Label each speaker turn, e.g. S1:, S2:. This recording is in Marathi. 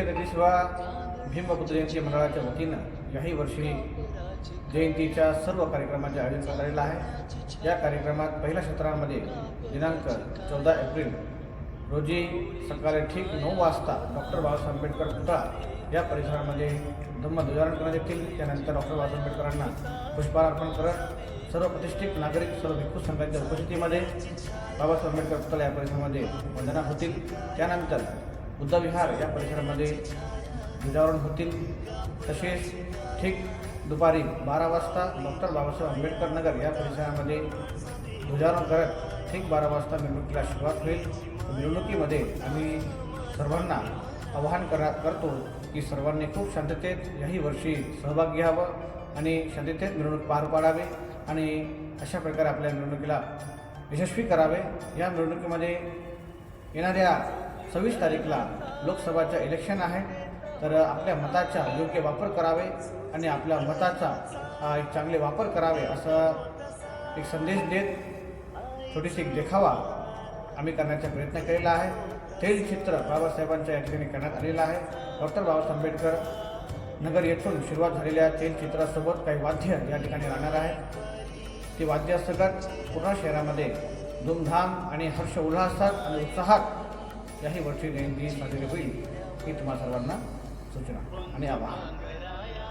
S1: एकशे भीमपुत्र जयंती मंडळाच्या वतीनं याही वर्षी जयंतीच्या सर्व कार्यक्रमाचे आयोजन करण्यात आहे. या कार्यक्रमात पहिल्या सत्रामध्ये दिनांक चौदा एप्रिल रोजी सकाळी ठीक नऊ वाजता डॉक्टर बाबासाहेब आंबेडकर पुतळा या परिसरामध्ये धम्मध्वजारण करण्यात येतील त्यानंतर डॉक्टर बाबासाहेब आंबेडकरांना पुष्पहार अर्पण करत सर्व प्रतिष्ठित नागरिक सर्व भिक्खू संघाच्या उपस्थितीमध्ये बाबासाहेब आंबेडकर पुतळा या परिसरामध्ये वंदना होतील. त्यानंतर बुद्धविहार या परिसरामध्ये ध्वजारोहण होतील. तसेच ठीक दुपारी बारा वाजता डॉक्टर बाबासाहेब आंबेडकर नगर या परिसरामध्ये ध्वजारोहण करत ठीक बारा वाजता निवडणुकीला सुरुवात होईल. निवडणुकीमध्ये आम्ही सर्वांना आवाहन करा करतो की सर्वांनी खूप शांततेत याही वर्षी सहभाग घ्यावा आणि शांततेत मिरवणूक पार पाडावे आणि अशा प्रकारे आपल्या मिरवणुकीला यशस्वी करावे. या मिरवणुकीमध्ये येणाऱ्या सव्वीस तारीखला लोकसभाच्या इलेक्शन आहे. तर आपल्या मताचा योग्य वापर करावे आणि आपल्या मताचा एक चांगले वापर करावे असा एक संदेश देत छोटीशी एक देखावा आम्ही करण्याचा प्रयत्न केलेला आहे. तैलचित्र बाबासाहेबांच्या या ठिकाणी करण्यात आलेलं आहे. डॉक्टर बाबासाहेब आंबेडकर नगर येथून सुरुवात झालेल्या तैलचित्रासोबत काही वाद्य या ठिकाणी राहणार आहे. ती वाद्यासकट पूर्ण शहरामध्ये धूमधाम आणि हर्ष उल्हासात आणि उत्साहात याही वर्षी जयंती साजरी होईल ही तुम्हा सर्वांना सूचना. आणि आभार.